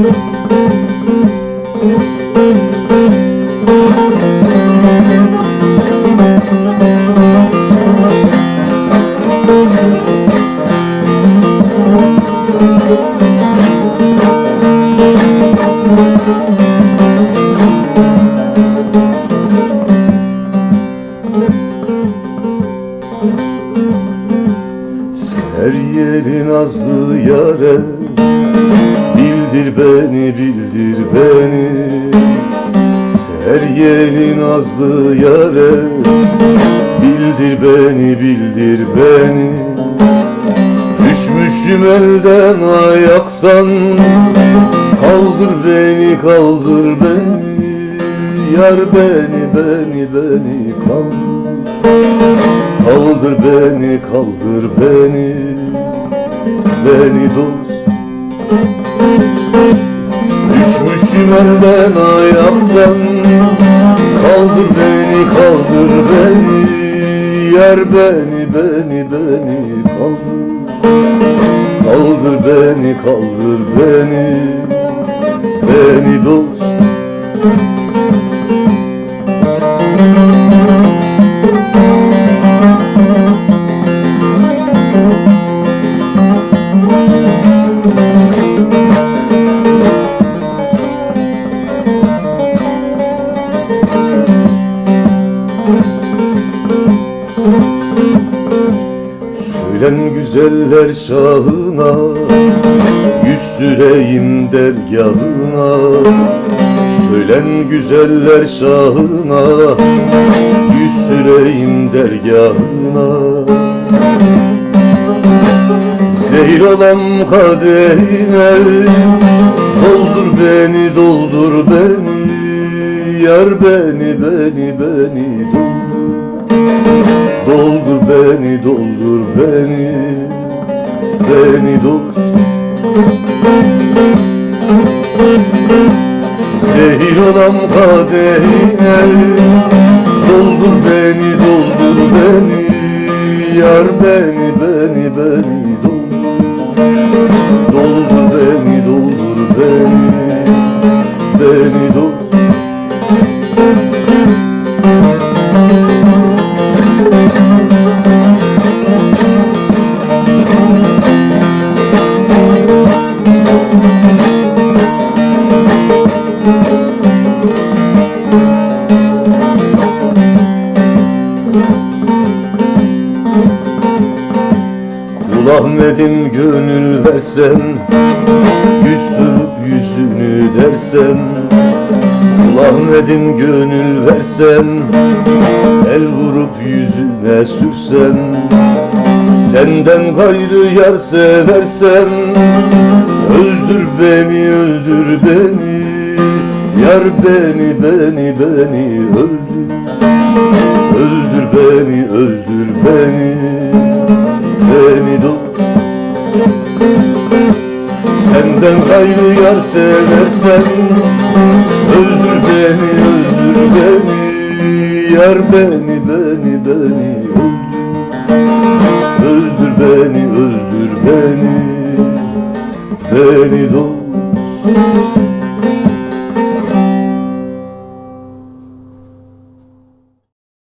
Her yerin azdı yare Bildir beni, bildir beni. Ser yelin azlı yare. Bildir beni, bildir beni. Düşmüşüm elden ayaksan. Kaldır beni, kaldır beni. Yar beni, beni, beni kaldır Kaldır beni, kaldır beni. Beni dost Düşmüşüm elden ayaksan Kaldır beni, kaldır beni Yar beni, beni, beni kaldır. Kaldır beni, kaldır beni Beni dost Söylen güzeller şahına Yüz süreyim dergahına Söylen güzeller şahına Yüz süreyim dergahına Zehir olan kadehine Doldur beni, doldur beni. Yar beni, beni, beni doldur Doldur beni, doldur beni Beni dost Zehir olan kadehine Doldur beni, doldur beni Yar beni, beni, beni doldur Doldur beni, doldur beni Beni dost Kul Ahmet'im gönül versen Yüz sürüp yüzünü dersen Kul Ahmet'im gönül versen El vurup yüzüne sürsen Senden gayrı yar seversen Öldür beni, öldür beni Yar beni, beni, beni öldür. Öldür beni, öldür Beni Senden gayrı yar seversen Öldür beni, öldür beni. Yar beni, beni, beni öldür. Öldür beni, öldür beni. Beni dost